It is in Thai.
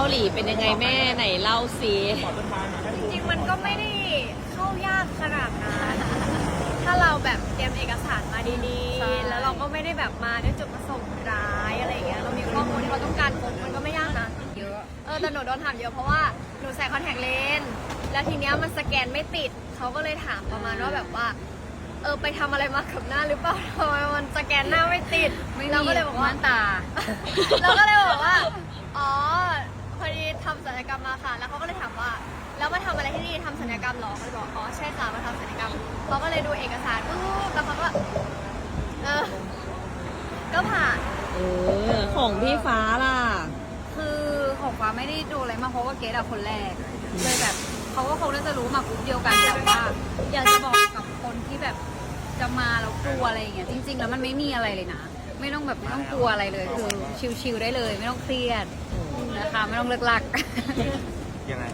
าหลีเป็นยังไงแม่ไหนเล่าสิจริงๆมันก็ไม่ได้เข้ายากขนาดนั้นถ้าเราแบบเตรียมเอกสารมาดีใช่ๆแล้วเราก็ไม่ได้แบบมาด้วยจุดประสงค์ร้ายอะไรอย่างเงี้ย เรามีข้อมูลที่เราต้องการครบมันก็ไม่ยากนะเยอะ เออแต่หนูโดนถามเยอะเพราะว่าหนูใส่คอนแทคเลนส์แล้วทีเนี้ยมันสแกนไม่ติด เขาก็เลยถามประมาณว่าแบบว่า เออไปทำอะไรมากับหน้าหรือเปล่าทำไมมันสแกนหน้าไม่ติดไม่เรามีก็เลยบอกว่าม่านตา เราก็เลยบอกว่า อ๋อ พอดีทำศัลยกรรม มาค่ะ แล้วเขาก็เลยถามว่า แล้วมาทำอะไรที่นี่ทำศัลยกรรมเหรอเขาเลยบอกอ๋อใช่ค่ะมาทำศัลยกรรมเขาก็เลยดูเอกสารปุ๊บแล้วเขาก็เออก็ผ่านเออของพี่ฟ้าล่ะ คือของฟ้าไม่ได้ดูอะไรมากเพราะว่าเกดอะคนแรกเลยแบบเขาก็คงน่าจะรู้มากรุ๊ปเดียวกันแต่ว่าอยากจะบอกกับคนที่แบบจะมาแล้วกลัวอะไรอย่างเงี้ยจริง ๆ แล้วมันไม่มีอะไรเลยนะ ไม่ต้องแบบไม่ต้องกลัวอะไรเลยคือชิลๆได้เลย ไม่ต้องเครียด นะคะ ไม่ต้องเลิกลัก ยังไง